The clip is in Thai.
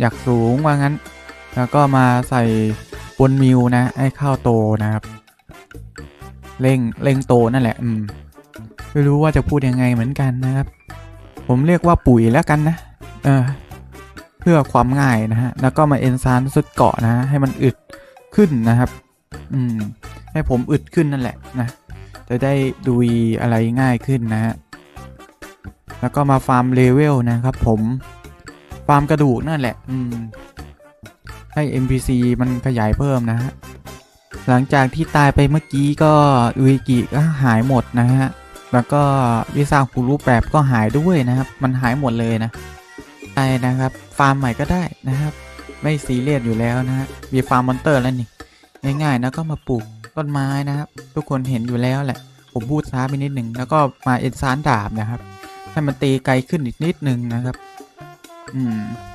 อยากสูงว่างั้น แล้วก็มาใส่บนมิวนะ ให้ข้าวโตนะครับ เร่งเร่งโตนั่นแหละ อืม ไม่รู้ว่าจะพูดยังไงเหมือนกันนะครับ ผมเรียกว่าปุ๋ยแล้วกันนะ เออ เพื่อความง่ายนะฮะ แล้วก็มาเอนซานสุดเกาะนะ ให้มันอึดขึ้นนะครับ อืม ให้ผมอึดขึ้นนั่นแหละนะ จะได้ดูอะไรง่ายขึ้นนะฮะ แล้วก็มาฟาร์มเลเวลนะครับผม ฟาร์มกระดูกนั่นแหละ อืม ให้ NPC มันขยายเพิ่มนะฮะ หลังจากที่ตายไปเมื่อกี้ก็อุยกิก็หายหมดนะฮะ แล้วก็วิซาคูรูปแบบก็หายด้วยนะครับ มันหายหมดเลยนะไปนะครับ ฟาร์มใหม่ก็ได้นะครับ ไม่ซีเรียสอยู่แล้วนะฮะ มีฟาร์มมอนเตอร์แล้วนี่ ง่ายๆนะก็มาปลูกต้นไม้นะครับ ทุกคนเห็นอยู่แล้วแหละ ผมพูดช้าไปนิดหนึ่ง แล้วก็มาเอ็นซานดาบนะครับ ให้มันตีไกลขึ้นอีกนิดหนึ่งนะครับ อืม